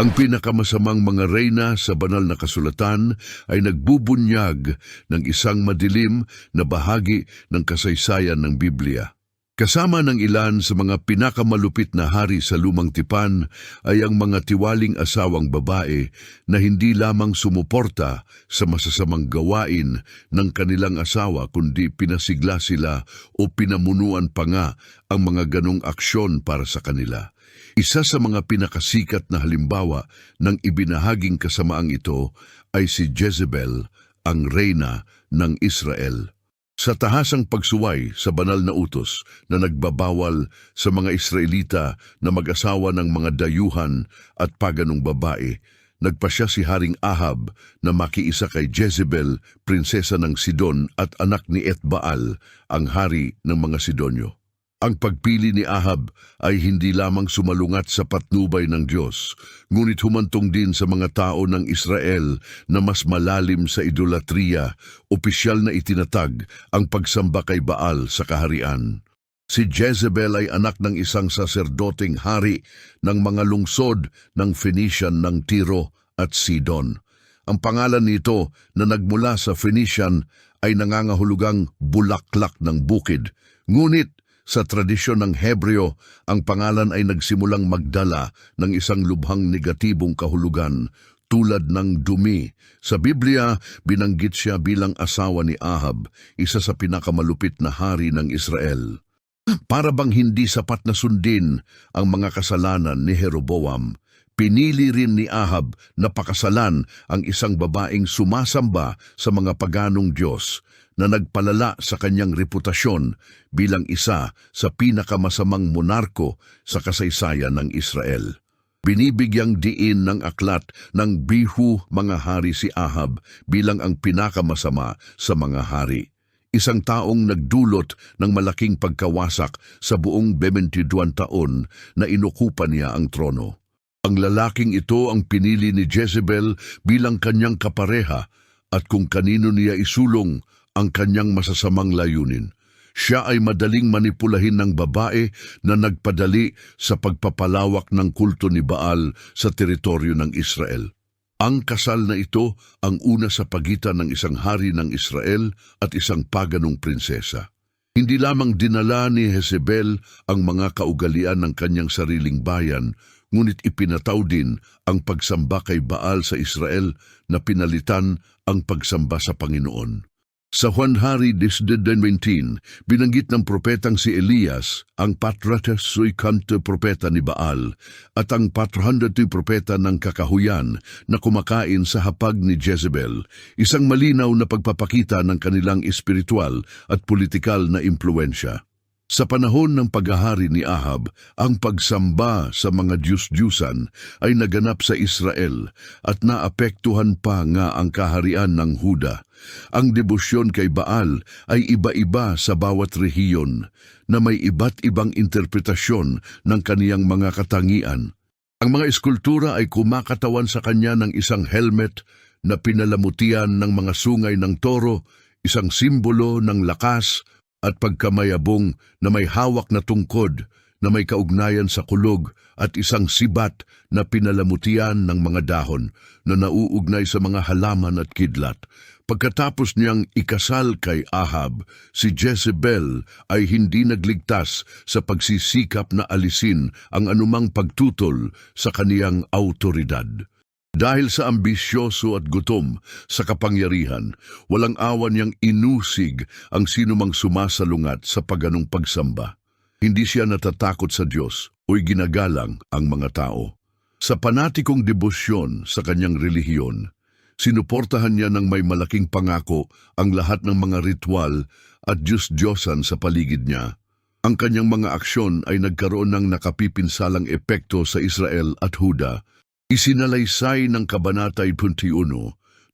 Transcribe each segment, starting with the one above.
Ang pinakamasamang mga reyna sa banal na kasulatan ay nagbubunyag ng isang madilim na bahagi ng kasaysayan ng Biblia. Kasama ng ilan sa mga pinakamalupit na hari sa lumang tipan ay ang mga tiwaling asawang babae na hindi lamang sumuporta sa masasamang gawain ng kanilang asawa kundi pinasigla sila o pinamunuan pa nga ang mga ganong aksyon para sa kanila. Isa sa mga pinakasikat na halimbawa ng ibinahaging kasamaang ito ay si Jezebel, ang reyna ng Israel. Sa tahasang pagsuway sa banal na utos na nagbabawal sa mga Israelita na mag-asawa ng mga dayuhan at paganong babae, nagpasya si Haring Ahab na makiisa kay Jezebel, prinsesa ng Sidon at anak ni Etbaal, ang hari ng mga Sidonyo. Ang pagpili ni Ahab ay hindi lamang sumalungat sa patnubay ng Diyos, ngunit humantong din sa mga tao ng Israel na mas malalim sa idolatriya, opisyal na itinatag ang pagsamba kay Baal sa kaharian. Si Jezebel ay anak ng isang saserdoteng hari ng mga lungsod ng Phoenician ng Tiro at Sidon. Ang pangalan nito na nagmula sa Phoenician ay nangangahulugang bulaklak ng bukid, ngunit sa tradisyon ng Hebreo, ang pangalan ay nagsimulang magdala ng isang lubhang negatibong kahulugan tulad ng dumi. Sa Biblia, binanggit siya bilang asawa ni Ahab, isa sa pinakamalupit na hari ng Israel. Para bang hindi sapat na sundin ang mga kasalanan ni Jeroboam, pinili rin ni Ahab na pakasalan ang isang babaeng sumasamba sa mga paganong Diyos na nagpalala sa kanyang reputasyon bilang isa sa pinakamasamang monarko sa kasaysayan ng Israel. Binibigyang diin ng aklat ng bihu mga hari si Ahab bilang ang pinakamasama sa mga hari. Isang taong nagdulot ng malaking pagkawasak sa buong 22 taon na inukupan niya ang trono. Ang lalaking ito ang pinili ni Jezebel bilang kanyang kapareha at kung kanino niya isulong ang kanyang masasamang layunin. Siya ay madaling manipulahin ng babae na nagpadali sa pagpapalawak ng kulto ni Baal sa teritoryo ng Israel. Ang kasal na ito ang una sa pagitan ng isang hari ng Israel at isang paganong prinsesa. Hindi lamang dinala ni Jezebel ang mga kaugalian ng kanyang sariling bayan, ngunit ipinataw din ang pagsamba kay Baal sa Israel na pinalitan ang pagsamba sa Panginoon. Sa Juan Hari 10.19, binanggit ng propetang si Elias ang patrates sui kanto propeta ni Baal at ang patrahundato'y propeta ng kakahuyan na kumakain sa hapag ni Jezebel, isang malinaw na pagpapakita ng kanilang espiritual at politikal na impluensya. Sa panahon ng paghahari ni Ahab, ang pagsamba sa mga Diyos-Diyusan ay naganap sa Israel at naapektuhan pa nga ang kaharian ng Huda. Ang debosyon kay Baal ay iba-iba sa bawat rehiyon na may iba't ibang interpretasyon ng kaniyang mga katangian. Ang mga eskultura ay kumakatawan sa kanya ng isang helmet na pinalamutian ng mga sungay ng toro, isang simbolo ng lakas at pagkamayabong na may hawak na tungkod na may kaugnayan sa kulog at isang sibat na pinalamutian ng mga dahon na nauugnay sa mga halaman at kidlat. Pagkatapos niyang ikasal kay Ahab, si Jezebel ay hindi nagligtas sa pagsisikap na alisin ang anumang pagtutol sa kaniyang autoridad. Dahil sa ambisyoso at gutom sa kapangyarihan, walang awan niyang inusig ang sinumang sumasalungat sa paganong pagsamba. Hindi siya natatakot sa Diyos o'y ginagalang ang mga tao. Sa panatikong debosyon sa kanyang relihiyon, sinuportahan niya ng may malaking pangako ang lahat ng mga ritual at Diyos-Diyosan sa paligid niya. Ang kanyang mga aksyon ay nagkaroon ng nakapipinsalang epekto sa Israel at Huda, Isinalaysay ng Kabanata 21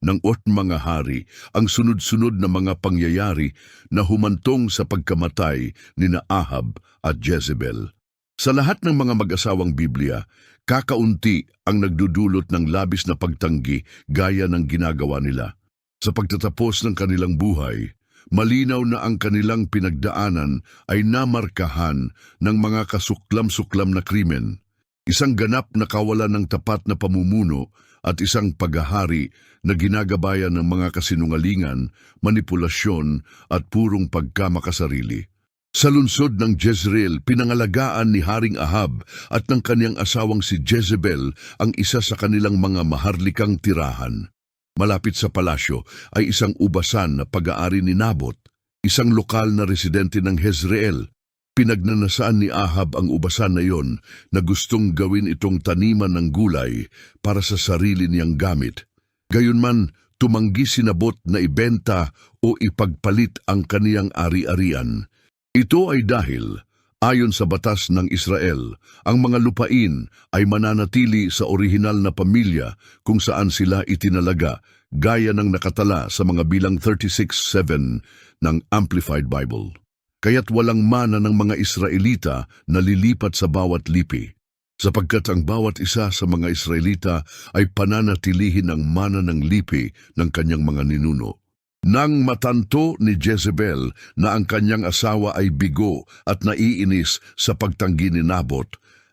ng Ot Mga Hari ang sunod-sunod na mga pangyayari na humantong sa pagkamatay ni Ahab at Jezebel. Sa lahat ng mga mag-asawang Biblia, kakaunti ang nagdudulot ng labis na pagtanggi gaya ng ginagawa nila. Sa pagtatapos ng kanilang buhay, malinaw na ang kanilang pinagdaanan ay namarkahan ng mga kasuklam-suklam na krimen. Isang ganap na kawalan ng tapat na pamumuno at isang paghahari na ginagabayan ng mga kasinungalingan, manipulasyon at purong pagkamakasarili. Sa lungsod ng Jezreel, pinangalagaan ni Haring Ahab at ng kanyang asawang si Jezebel ang isa sa kanilang mga maharlikang tirahan. Malapit sa palasyo ay isang ubasan na pag-aari ni Nabot, isang lokal na residente ng Jezreel. Pinagnanasaan ni Ahab ang ubasan na yon na gustong gawin itong taniman ng gulay para sa sarili niyang gamit. Gayunman, tumanggi si Nabot na ibenta o ipagpalit ang kaniyang ari-arian. Ito ay dahil, ayon sa batas ng Israel, ang mga lupain ay mananatili sa orihinal na pamilya kung saan sila itinalaga gaya ng nakatala sa mga bilang 36.7 ng Amplified Bible. Kaya't walang mana ng mga Israelita na lilipat sa bawat lipi, sapagkat ang bawat isa sa mga Israelita ay pananatilihin ang mana ng lipi ng kanyang mga ninuno. Nang matanto ni Jezebel na ang kanyang asawa ay bigo at naiinis sa pagtanggi ni Nabot,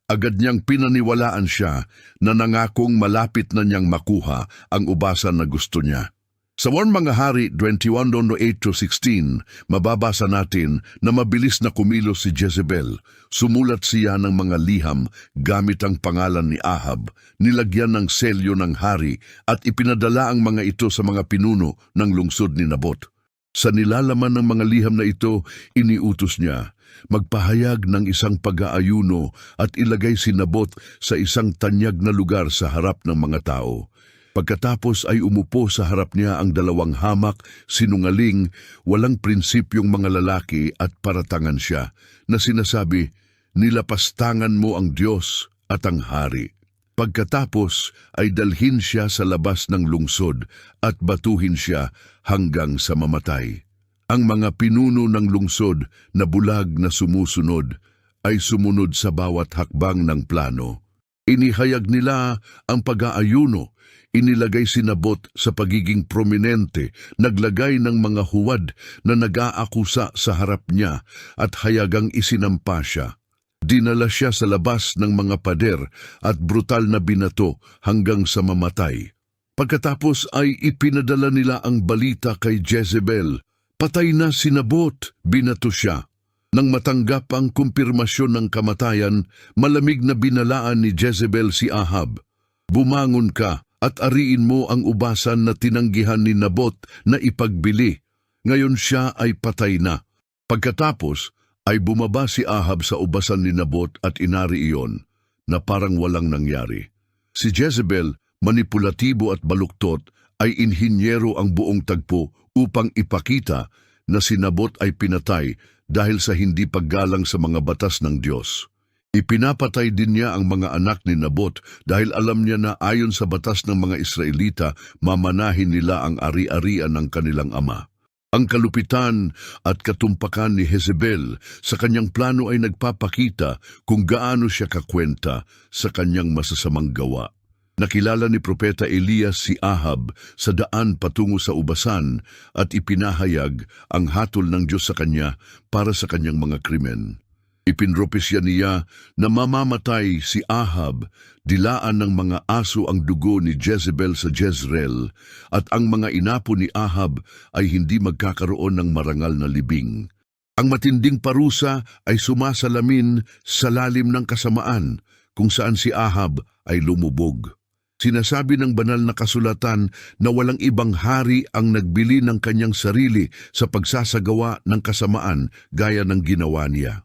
agad niyang pinaniwalaan siya na nangakong malapit na niyang makuha ang ubasan na gusto niya. Sa 1 Mga Hari 21.8-16, mababasa natin na mabilis na kumilos si Jezebel. Sumulat siya ng mga liham gamit ang pangalan ni Ahab, nilagyan ng selyo ng hari at ipinadala ang mga ito sa mga pinuno ng lungsod ni Nabot. Sa nilalaman ng mga liham na ito, iniutos niya, magpahayag ng isang pag-aayuno at ilagay si Nabot sa isang tanyag na lugar sa harap ng mga tao. Pagkatapos ay umupo sa harap niya ang dalawang hamak, sinungaling, walang prinsipyong mga lalaki at paratangan siya, na sinasabi, nilapastangan mo ang Diyos at ang Hari. Pagkatapos ay dalhin siya sa labas ng lungsod at batuhin siya hanggang sa mamatay. Ang mga pinuno ng lungsod na bulag na sumusunod ay sumunod sa bawat hakbang ng plano. Inihayag nila ang pag-aayuno, inilagay si Nabot sa pagiging prominente, naglagay ng mga huwad na nag-aakusa sa harap niya at hayagang isinampa siya. Dinala siya sa labas ng mga pader at brutal na binato hanggang sa mamatay. Pagkatapos ay ipinadala nila ang balita kay Jezebel. Patay na si Nabot, binato siya. Nang matanggap ang kumpirmasyon ng kamatayan, malamig na binalaan ni Jezebel si Ahab. Bumangon ka at ariin mo ang ubasan na tinanggihan ni Nabot na ipagbili. Ngayon siya ay patay na. Pagkatapos ay bumaba si Ahab sa ubasan ni Nabot at inari iyon na parang walang nangyari. Si Jezebel, manipulatibo at baluktot, ay inhinyero ang buong tagpo upang ipakita na si Nabot ay pinatay dahil sa hindi paggalang sa mga batas ng Diyos. Ipinapatay din niya ang mga anak ni Nabot dahil alam niya na ayon sa batas ng mga Israelita, mamanahin nila ang ari-arian ng kanilang ama. Ang kalupitan at katumpakan ni Jezebel sa kanyang plano ay nagpapakita kung gaano siya kakwenta sa kanyang masasamang gawa. Nakilala ni Propeta Elias si Ahab sa daan patungo sa ubasan at ipinahayag ang hatol ng Diyos sa kanya para sa kanyang mga krimen. Ipinropesya niya na mamamatay si Ahab, dilaan ng mga aso ang dugo ni Jezebel sa Jezreel, at ang mga inapo ni Ahab ay hindi magkakaroon ng marangal na libing. Ang matinding parusa ay sumasalamin sa lalim ng kasamaan, kung saan si Ahab ay lumubog. Sinasabi ng banal na kasulatan na walang ibang hari ang nagbili ng kanyang sarili sa pagsasagawa ng kasamaan gaya ng ginawa niya.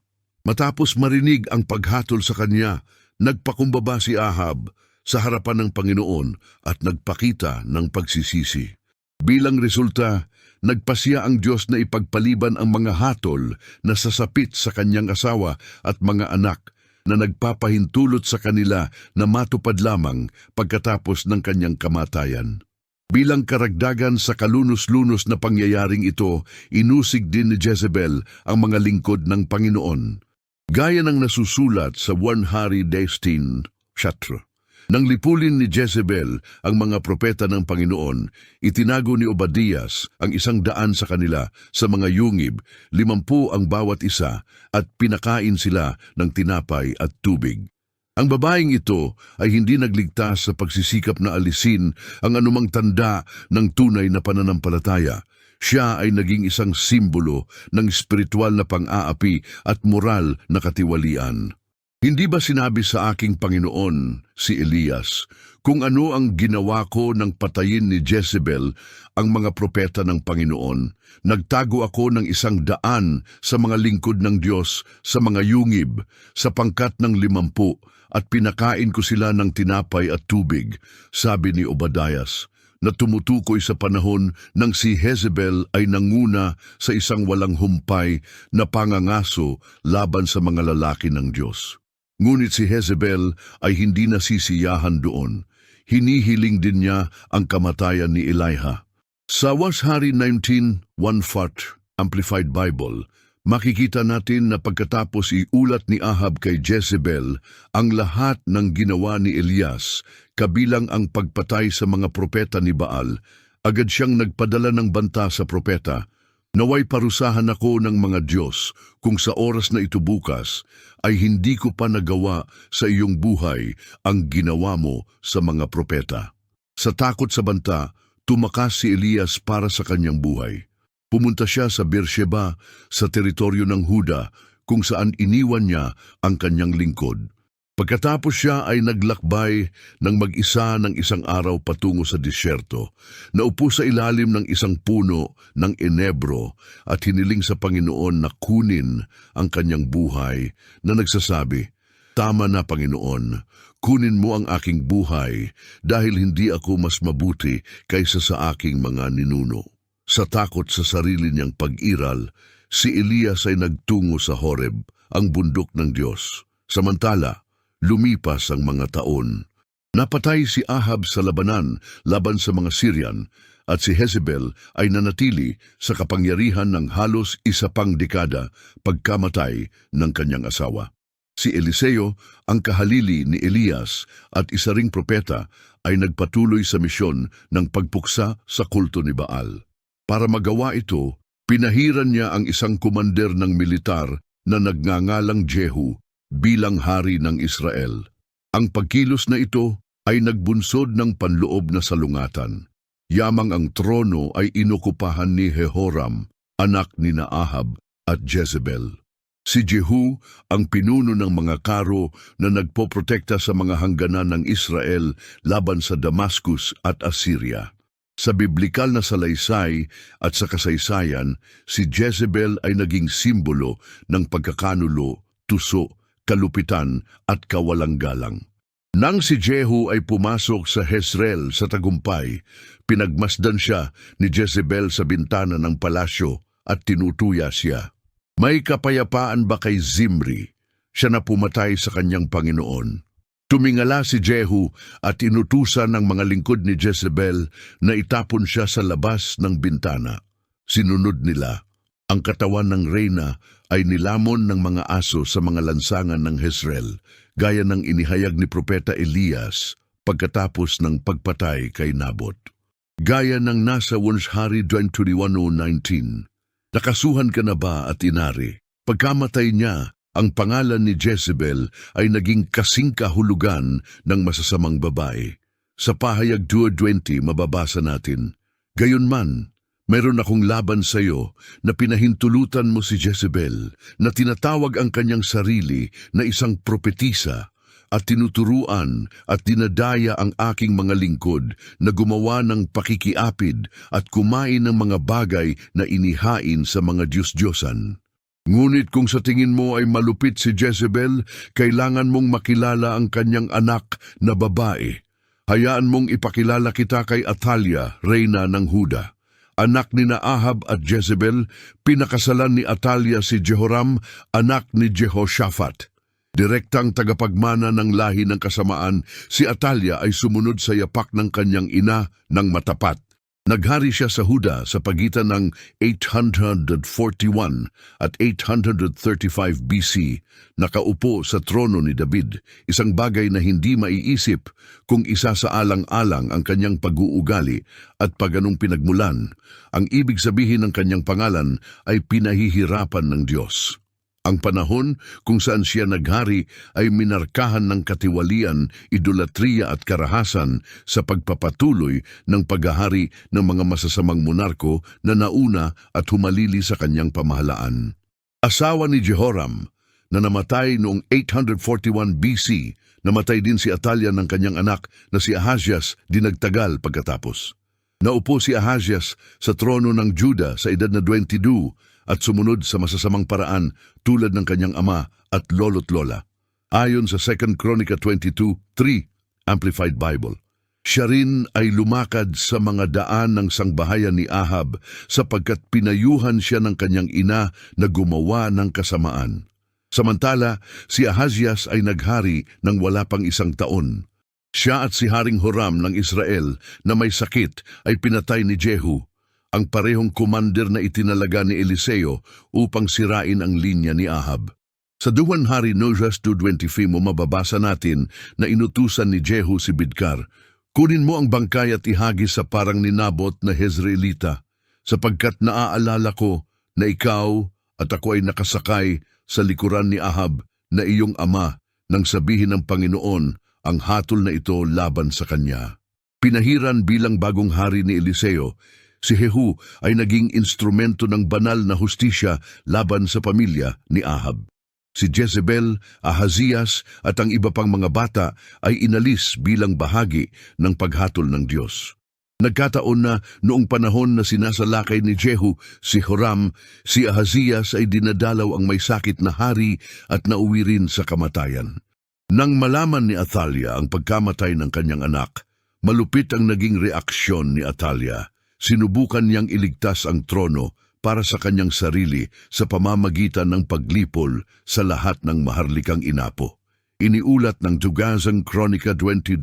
Matapos marinig ang paghatol sa kanya, nagpakumbaba si Ahab sa harapan ng Panginoon at nagpakita ng pagsisisi. Bilang resulta, nagpasya ang Diyos na ipagpaliban ang mga hatol na sasapit sa kanyang asawa at mga anak na nagpapahintulot sa kanila na matupad lamang pagkatapos ng kanyang kamatayan. Bilang karagdagan sa kalunos-lunos na pangyayaring ito, inusig din ni Jezebel ang mga lingkod ng Panginoon. Gaya ng nasusulat sa 1 Hari 16, chapter. Nang lipulin ni Jezebel ang mga propeta ng Panginoon, itinago ni Obadias ang isang daan sa kanila sa mga yungib, limampu ang bawat isa, at pinakain sila ng tinapay at tubig. Ang babaeng ito ay hindi nagligtas sa pagsisikap na alisin ang anumang tanda ng tunay na pananampalataya. Siya ay naging isang simbolo ng espiritual na pang-aapi at moral na katiwalian. Hindi ba sinabi sa aking Panginoon, si Elias, kung ano ang ginawa ko ng patayin ni Jezebel ang mga propeta ng Panginoon? Nagtago ako ng isang daan sa mga lingkod ng Diyos sa mga yungib, sa pangkat ng limampu, at pinakain ko sila ng tinapay at tubig, sabi ni Obadias na tumutukoy sa panahon nang si Jezebel ay nanguna sa isang walang humpay na pangangaso laban sa mga lalaki ng Diyos. Ngunit si Jezebel ay hindi nasisiyahan doon. Hinihiling din niya ang kamatayan ni Elijah. Sa Washari 19, 1 Amplified Bible, makikita natin na pagkatapos iulat ni Ahab kay Jezebel ang lahat ng ginawa ni Elias, kabilang ang pagpatay sa mga propeta ni Baal, agad siyang nagpadala ng banta sa propeta, Naway parusahan ako ng mga Diyos kung sa oras na ito bukas ay hindi ko pa nagawa sa iyong buhay ang ginawa mo sa mga propeta. Sa takot sa banta, tumakas si Elias para sa kanyang buhay. Pumunta siya sa Beersheba sa teritoryo ng Huda kung saan iniwan niya ang kanyang lingkod. Pagkatapos siya ay naglakbay ng mag-isa ng isang araw patungo sa disyerto, naupo sa ilalim ng isang puno ng enebro at hiniling sa Panginoon na kunin ang kanyang buhay na nagsasabi, Tama na Panginoon, kunin mo ang aking buhay dahil hindi ako mas mabuti kaysa sa aking mga ninuno. Sa takot sa sarili niyang pag-iral, si Elias ay nagtungo sa Horeb, ang bundok ng Diyos. Samantala, lumipas ang mga taon. Napatay si Ahab sa labanan laban sa mga Syrian at si Jezebel ay nanatili sa kapangyarihan ng halos isa pang dekada pagkamatay ng kanyang asawa. Si Eliseo, ang kahalili ni Elias at isa ring propeta, ay nagpatuloy sa misyon ng pagpuksa sa kulto ni Baal. Para magawa ito, pinahiran niya ang isang kumander ng militar na nagngangalang Jehu bilang hari ng Israel. Ang pagkilos na ito ay nagbunsod ng panloob na salungatan. Yamang ang trono ay inukupahan ni Jehoram, anak ni Naahab at Jezebel. Si Jehu ang pinuno ng mga karo na nagpoprotekta sa mga hangganan ng Israel laban sa Damascus at Assyria. Sa biblikal na salaysay at sa kasaysayan, si Jezebel ay naging simbolo ng pagkakanulo, tuso, kalupitan at kawalang-galang. Nang si Jehu ay pumasok sa Hezreel sa tagumpay, pinagmasdan siya ni Jezebel sa bintana ng palasyo at tinutuya siya. May kapayapaan ba kay Zimri? Siya na pumatay sa kanyang Panginoon. Tumingala si Jehu at inutusan ng mga lingkod ni Jezebel na itapon siya sa labas ng bintana. Sinunod nila. Ang katawan ng reyna ay nilamon ng mga aso sa mga lansangan ng Hezreel, gaya ng inihayag ni Propeta Elias pagkatapos ng pagpatay kay Nabot. Gaya ng nasa Wonshari 21.19, Nakasuhan ka na ba at inari? Pagkamatay niya, ang pangalan ni Jezebel ay naging kasing kahulugan ng masasamang babae. Sa pahayag 2.20 mababasa natin, Gayunman, Meron akong laban sa iyo na pinahintulutan mo si Jezebel na tinatawag ang kanyang sarili na isang propetisa at tinuturuan at dinadaya ang aking mga lingkod na gumawa ng pakikiapid at kumain ng mga bagay na inihain sa mga Diyos-Diyosan. Ngunit kung sa tingin mo ay malupit si Jezebel, kailangan mong makilala ang kanyang anak na babae. Hayaan mong ipakilala kita kay Atalia, reyna ng Huda anak ni Naahab at Jezebel, pinakasalan ni Atalia si Jehoram, anak ni Jehoshaphat. Direktang tagapagmana ng lahi ng kasamaan, si Atalia ay sumunod sa yapak ng kanyang ina ng matapat. Naghari siya sa Huda sa pagitan ng 841 at 835 BC, nakaupo sa trono ni David, isang bagay na hindi maiisip kung isa sa alang-alang ang kanyang pag-uugali at paganong pinagmulan. Ang ibig sabihin ng kanyang pangalan ay pinahihirapan ng Diyos. Ang panahon kung saan siya naghari ay minarkahan ng katiwalian, idolatriya at karahasan sa pagpapatuloy ng paghahari ng mga masasamang monarko na nauna at humalili sa kanyang pamahalaan. Asawa ni Jehoram na namatay noong 841 BC, namatay din si Atalia ng kanyang anak na si Ahazias dinagtagal pagkatapos. Naupo si Ahazias sa trono ng Juda sa edad na 22 at sumunod sa masasamang paraan tulad ng kanyang ama at lolo't lola. Ayon sa 2 Chronica 22.3 Amplified Bible, siya rin ay lumakad sa mga daan ng sangbahayan ni Ahab sapagkat pinayuhan siya ng kanyang ina na gumawa ng kasamaan. Samantala, si Ahazias ay naghari ng wala pang isang taon. Siya at si Haring Horam ng Israel na may sakit ay pinatay ni Jehu, ang parehong commander na itinalaga ni Eliseo upang sirain ang linya ni Ahab. Sa duwan hari Nojas 2.25 mo mababasa natin na inutusan ni Jehu si Bidkar, Kunin mo ang bangkay at ihagis sa parang ninabot na Hezreelita, sapagkat naaalala ko na ikaw at ako ay nakasakay sa likuran ni Ahab na iyong ama nang sabihin ng Panginoon ang hatol na ito laban sa kanya. Pinahiran bilang bagong hari ni Eliseo, si Jehu ay naging instrumento ng banal na hustisya laban sa pamilya ni Ahab. Si Jezebel, Ahazias at ang iba pang mga bata ay inalis bilang bahagi ng paghatol ng Diyos. Nagkataon na noong panahon na sinasalakay ni Jehu, si Horam, si Ahazias ay dinadalaw ang may sakit na hari at nauwi rin sa kamatayan. Nang malaman ni Athalia ang pagkamatay ng kanyang anak, malupit ang naging reaksyon ni Athalia. Sinubukan niyang iligtas ang trono para sa kanyang sarili sa pamamagitan ng paglipol sa lahat ng maharlikang inapo. Iniulat ng Tugazang Chronica 22,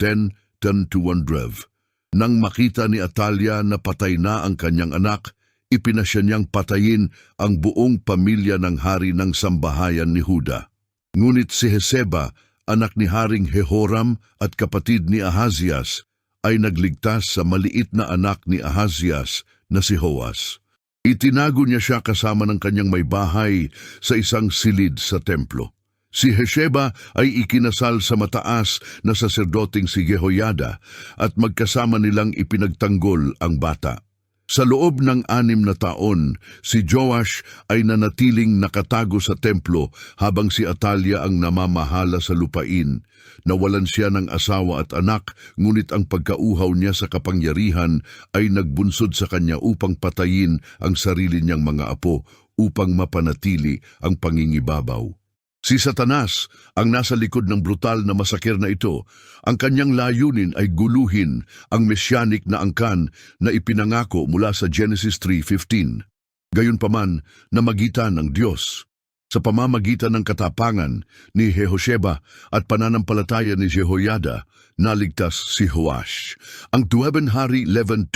10, 10 to 1 Rev. Nang makita ni Atalia na patay na ang kanyang anak, ipinasya niyang patayin ang buong pamilya ng hari ng sambahayan ni Huda. Ngunit si Heseba, anak ni Haring Jehoram at kapatid ni Ahazias, ay nagligtas sa maliit na anak ni Ahazias na si Hoas. Itinago niya siya kasama ng kanyang may bahay sa isang silid sa templo. Si Hesheba ay ikinasal sa mataas na saserdoting si Jehoyada at magkasama nilang ipinagtanggol ang bata. Sa loob ng anim na taon, si Joash ay nanatiling nakatago sa templo habang si Atalia ang namamahala sa lupain. Nawalan siya ng asawa at anak, ngunit ang pagkauhaw niya sa kapangyarihan ay nagbunsod sa kanya upang patayin ang sarili niyang mga apo upang mapanatili ang pangingibabaw. Si Satanas ang nasa likod ng brutal na masakir na ito. Ang kanyang layunin ay guluhin ang messianic na angkan na ipinangako mula sa Genesis 3.15. Gayunpaman na magitan ng Diyos. Sa pamamagitan ng katapangan ni Jehosheba at pananampalataya ni Jehoyada, naligtas si Hoash. Ang tuweben hari 11.2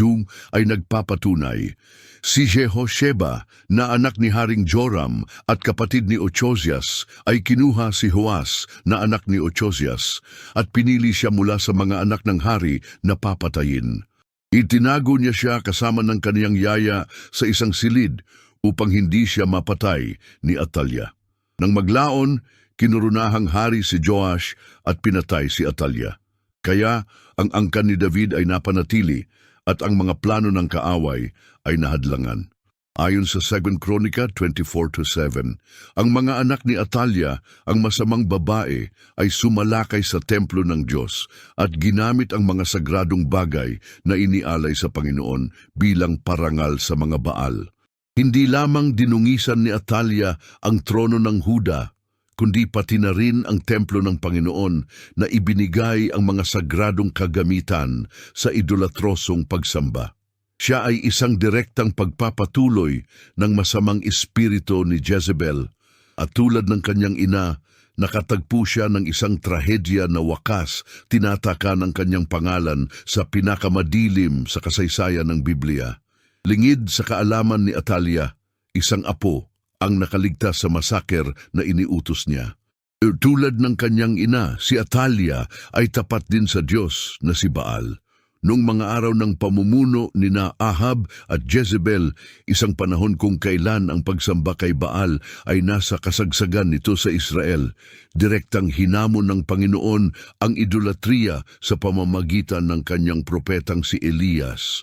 ay nagpapatunay. Si Jehosheba na anak ni Haring Joram at kapatid ni Ochozias ay kinuha si Hoas na anak ni Ochozias at pinili siya mula sa mga anak ng hari na papatayin. Itinago niya siya kasama ng kaniyang yaya sa isang silid upang hindi siya mapatay ni Atalia. Nang maglaon, kinurunahang hari si Joash at pinatay si Atalia. Kaya ang angkan ni David ay napanatili at ang mga plano ng kaaway ay nahadlangan. Ayon sa 2 Chronica 24-7, ang mga anak ni Atalia, ang masamang babae, ay sumalakay sa templo ng Diyos at ginamit ang mga sagradong bagay na inialay sa Panginoon bilang parangal sa mga baal. Hindi lamang dinungisan ni Atalia ang trono ng Huda, kundi pati na rin ang templo ng Panginoon na ibinigay ang mga sagradong kagamitan sa idolatrosong pagsamba. Siya ay isang direktang pagpapatuloy ng masamang espiritu ni Jezebel at tulad ng kanyang ina, nakatagpo siya ng isang trahedya na wakas tinataka ng kanyang pangalan sa pinakamadilim sa kasaysayan ng Biblia. Lingid sa kaalaman ni Atalia, isang apo ang nakaligtas sa masaker na iniutos niya. E, Tulad ng kanyang ina, si Atalia ay tapat din sa Diyos na si Baal. Noong mga araw ng pamumuno ni na Ahab at Jezebel, isang panahon kung kailan ang pagsamba kay Baal ay nasa kasagsagan nito sa Israel. Direktang hinamon ng Panginoon ang idolatriya sa pamamagitan ng kanyang propetang si Elias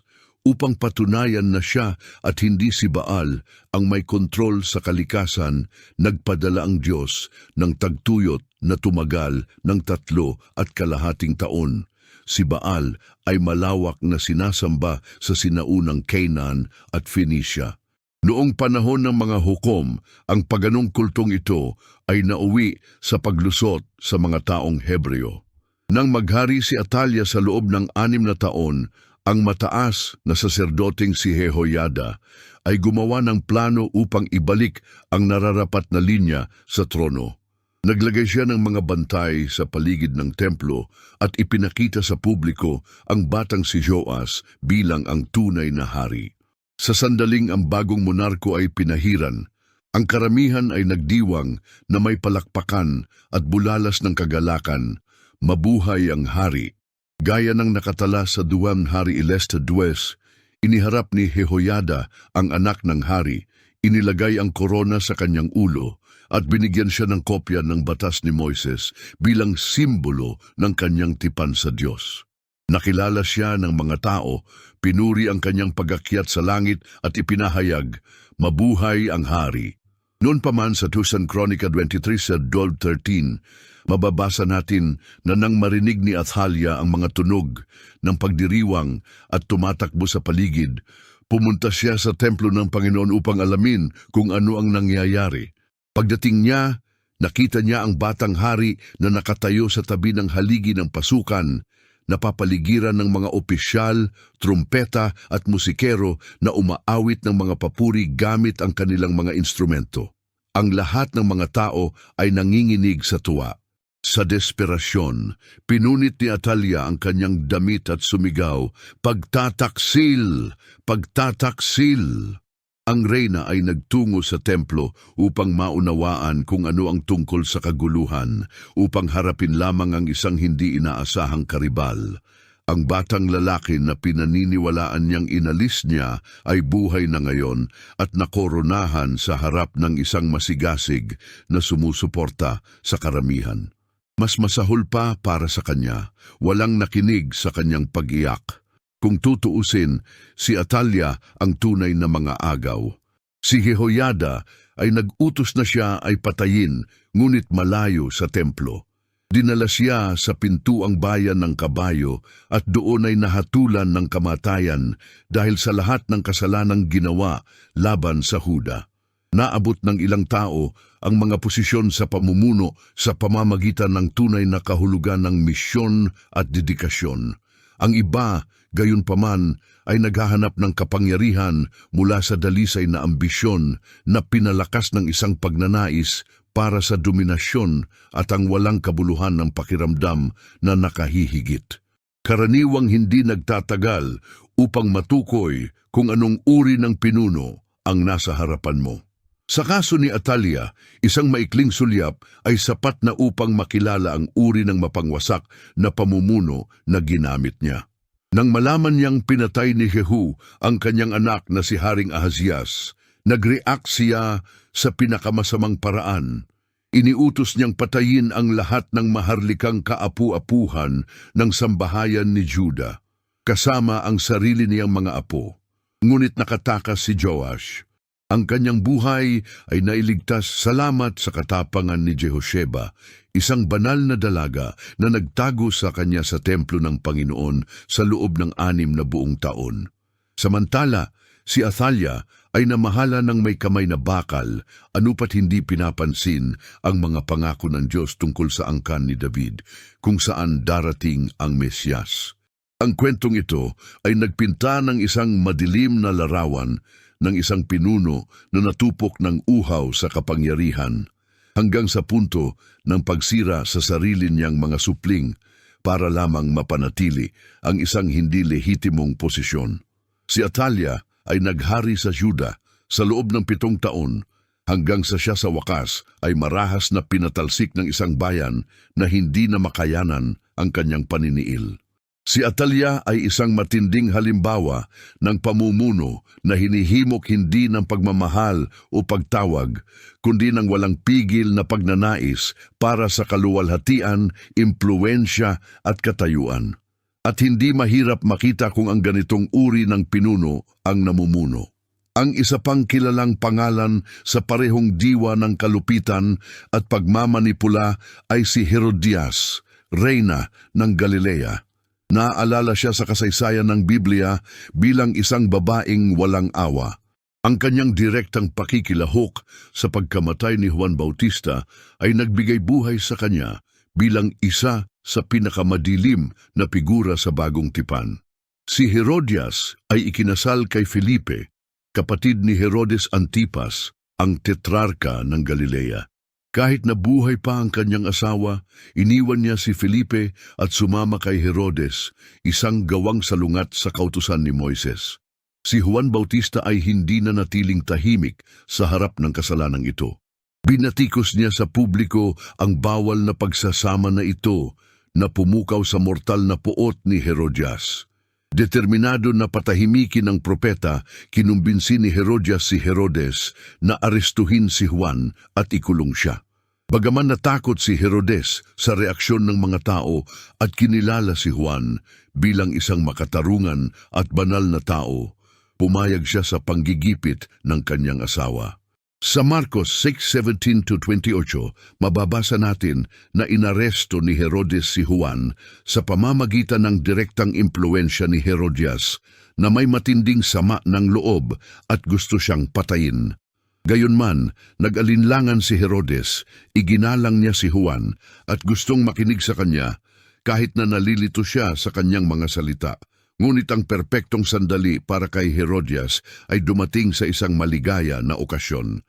upang patunayan na siya at hindi si Baal ang may kontrol sa kalikasan, nagpadala ang Diyos ng tagtuyot na tumagal ng tatlo at kalahating taon. Si Baal ay malawak na sinasamba sa sinaunang Canaan at Phoenicia. Noong panahon ng mga hukom, ang paganong kultong ito ay nauwi sa paglusot sa mga taong Hebreo. Nang maghari si Atalia sa loob ng anim na taon, ang mataas na saserdoteng si Jehoiada ay gumawa ng plano upang ibalik ang nararapat na linya sa trono. Naglagay siya ng mga bantay sa paligid ng templo at ipinakita sa publiko ang batang si Joas bilang ang tunay na hari. Sa sandaling ang bagong monarko ay pinahiran, ang karamihan ay nagdiwang na may palakpakan at bulalas ng kagalakan, mabuhay ang hari. Gaya ng nakatala sa duwang Hari Ilesta Dues, iniharap ni Jehoiada ang anak ng hari, inilagay ang korona sa kanyang ulo at binigyan siya ng kopya ng batas ni Moises bilang simbolo ng kanyang tipan sa Diyos. Nakilala siya ng mga tao, pinuri ang kanyang pagakyat sa langit at ipinahayag, Mabuhay ang hari. Noon pa man sa 2 Chronica 23 sa 12.13, mababasa natin na nang marinig ni Athalia ang mga tunog ng pagdiriwang at tumatakbo sa paligid, pumunta siya sa templo ng Panginoon upang alamin kung ano ang nangyayari. Pagdating niya, nakita niya ang batang hari na nakatayo sa tabi ng haligi ng pasukan, napapaligiran ng mga opisyal, trumpeta at musikero na umaawit ng mga papuri gamit ang kanilang mga instrumento. Ang lahat ng mga tao ay nanginginig sa tuwa. Sa desperasyon, pinunit ni Atalia ang kanyang damit at sumigaw, Pagtataksil! Pagtataksil! Ang reyna ay nagtungo sa templo upang maunawaan kung ano ang tungkol sa kaguluhan, upang harapin lamang ang isang hindi inaasahang karibal. Ang batang lalaki na pinaniniwalaan niyang inalis niya ay buhay na ngayon at nakoronahan sa harap ng isang masigasig na sumusuporta sa karamihan. Mas masahol pa para sa kanya, walang nakinig sa kanyang pag-iyak. Kung tutuusin, si Atalia ang tunay na mga agaw. Si Jehoiada ay nag-utos na siya ay patayin, ngunit malayo sa templo. Dinala siya sa pintuang bayan ng kabayo at doon ay nahatulan ng kamatayan dahil sa lahat ng kasalanang ginawa laban sa Huda. Naabot ng ilang tao ang mga posisyon sa pamumuno sa pamamagitan ng tunay na kahulugan ng misyon at dedikasyon. Ang iba, gayon paman, ay naghahanap ng kapangyarihan mula sa dalisay na ambisyon na pinalakas ng isang pagnanais para sa dominasyon at ang walang kabuluhan ng pakiramdam na nakahihigit. Karaniwang hindi nagtatagal upang matukoy kung anong uri ng pinuno ang nasa harapan mo. Sa kaso ni Atalia, isang maikling sulyap ay sapat na upang makilala ang uri ng mapangwasak na pamumuno na ginamit niya. Nang malaman niyang pinatay ni Jehu ang kanyang anak na si Haring Ahazias, nag-react siya sa pinakamasamang paraan. Iniutos niyang patayin ang lahat ng maharlikang kaapu-apuhan ng sambahayan ni Juda, kasama ang sarili niyang mga apo. Ngunit nakatakas si Joash. Ang kanyang buhay ay nailigtas salamat sa katapangan ni Jehosheba, isang banal na dalaga na nagtago sa kanya sa templo ng Panginoon sa loob ng anim na buong taon. Samantala, si Athalia ay namahala ng may kamay na bakal, anupat hindi pinapansin ang mga pangako ng Diyos tungkol sa angkan ni David, kung saan darating ang Mesyas. Ang kwentong ito ay nagpinta ng isang madilim na larawan ng isang pinuno na natupok ng uhaw sa kapangyarihan hanggang sa punto ng pagsira sa sarili niyang mga supling para lamang mapanatili ang isang hindi lehitimong posisyon. Si Atalia ay naghari sa Juda sa loob ng pitong taon hanggang sa siya sa wakas ay marahas na pinatalsik ng isang bayan na hindi na makayanan ang kanyang paniniil. Si Atalia ay isang matinding halimbawa ng pamumuno na hinihimok hindi ng pagmamahal o pagtawag, kundi ng walang pigil na pagnanais para sa kaluwalhatian, impluensya at katayuan. At hindi mahirap makita kung ang ganitong uri ng pinuno ang namumuno. Ang isa pang kilalang pangalan sa parehong diwa ng kalupitan at pagmamanipula ay si Herodias, reyna ng Galilea. Naaalala siya sa kasaysayan ng Biblia bilang isang babaeng walang awa. Ang kanyang direktang pakikilahok sa pagkamatay ni Juan Bautista ay nagbigay buhay sa kanya bilang isa sa pinakamadilim na figura sa bagong tipan. Si Herodias ay ikinasal kay Felipe, kapatid ni Herodes Antipas, ang tetrarka ng Galilea. Kahit na buhay pa ang kanyang asawa, iniwan niya si Felipe at sumama kay Herodes, isang gawang salungat sa kautusan ni Moises. Si Juan Bautista ay hindi na natiling tahimik sa harap ng kasalanang ito. Binatikos niya sa publiko ang bawal na pagsasama na ito na pumukaw sa mortal na puot ni Herodias. Determinado na patahimikin ng propeta, kinumbinsi ni Herodias si Herodes na arestuhin si Juan at ikulong siya. Bagaman natakot si Herodes sa reaksyon ng mga tao at kinilala si Juan bilang isang makatarungan at banal na tao, pumayag siya sa panggigipit ng kanyang asawa. Sa Marcos 6:17-28, mababasa natin na inaresto ni Herodes si Juan sa pamamagitan ng direktang impluensya ni Herodias na may matinding sama ng loob at gusto siyang patayin. Gayunman, nag-alinlangan si Herodes, iginalang niya si Juan at gustong makinig sa kanya kahit na nalilito siya sa kanyang mga salita. Ngunit ang perpektong sandali para kay Herodias ay dumating sa isang maligaya na okasyon.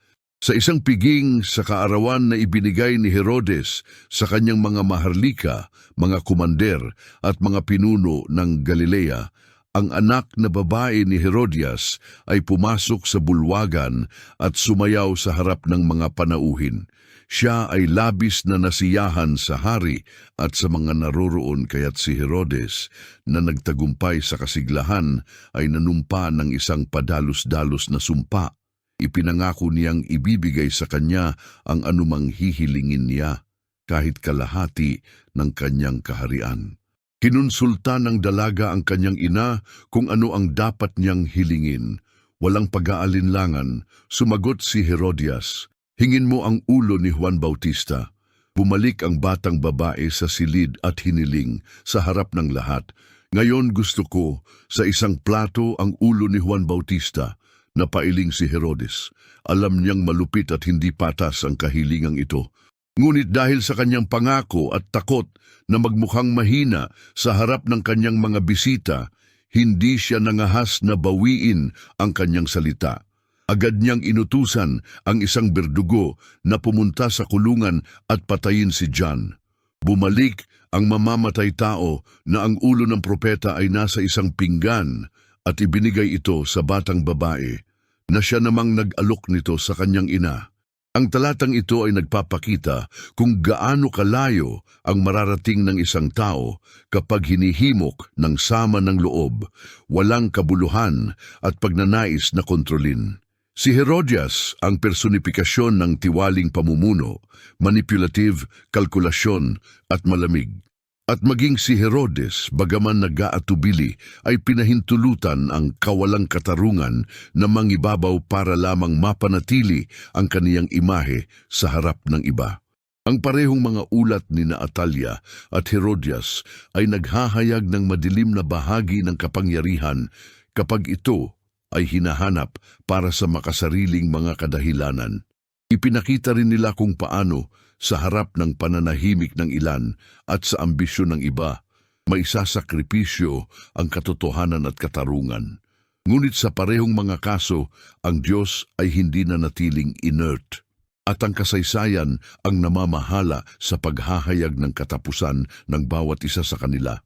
Sa isang piging sa kaarawan na ibinigay ni Herodes sa kanyang mga maharlika, mga kumander at mga pinuno ng Galilea, ang anak na babae ni Herodias ay pumasok sa bulwagan at sumayaw sa harap ng mga panauhin. Siya ay labis na nasiyahan sa hari at sa mga naroroon kaya't si Herodes na nagtagumpay sa kasiglahan ay nanumpa ng isang padalos-dalos na sumpa. Ipinangako niyang ibibigay sa kanya ang anumang hihilingin niya kahit kalahati ng kanyang kaharian. Kinonsulta ng dalaga ang kanyang ina kung ano ang dapat niyang hilingin. Walang pag-aalinlangan, sumagot si Herodias, Hingin mo ang ulo ni Juan Bautista. Bumalik ang batang babae sa silid at hiniling sa harap ng lahat. Ngayon gusto ko sa isang plato ang ulo ni Juan Bautista. Napailing si Herodes. Alam niyang malupit at hindi patas ang kahilingang ito. Ngunit dahil sa kanyang pangako at takot na magmukhang mahina sa harap ng kanyang mga bisita, hindi siya nangahas na bawiin ang kanyang salita. Agad niyang inutusan ang isang berdugo na pumunta sa kulungan at patayin si John. Bumalik ang mamamatay tao na ang ulo ng propeta ay nasa isang pinggan at ibinigay ito sa batang babae na siya namang nag-alok nito sa kanyang ina. Ang talatang ito ay nagpapakita kung gaano kalayo ang mararating ng isang tao kapag hinihimok ng sama ng loob, walang kabuluhan at pagnanais na kontrolin. Si Herodias ang personifikasyon ng tiwaling pamumuno, manipulative, kalkulasyon at malamig. At maging si Herodes, bagaman nag-aatubili, ay pinahintulutan ang kawalang katarungan na mangibabaw para lamang mapanatili ang kaniyang imahe sa harap ng iba. Ang parehong mga ulat ni na at Herodias ay naghahayag ng madilim na bahagi ng kapangyarihan kapag ito ay hinahanap para sa makasariling mga kadahilanan. Ipinakita rin nila kung paano sa harap ng pananahimik ng ilan at sa ambisyon ng iba, may sasakripisyo ang katotohanan at katarungan. Ngunit sa parehong mga kaso, ang Diyos ay hindi na natiling inert at ang kasaysayan ang namamahala sa paghahayag ng katapusan ng bawat isa sa kanila.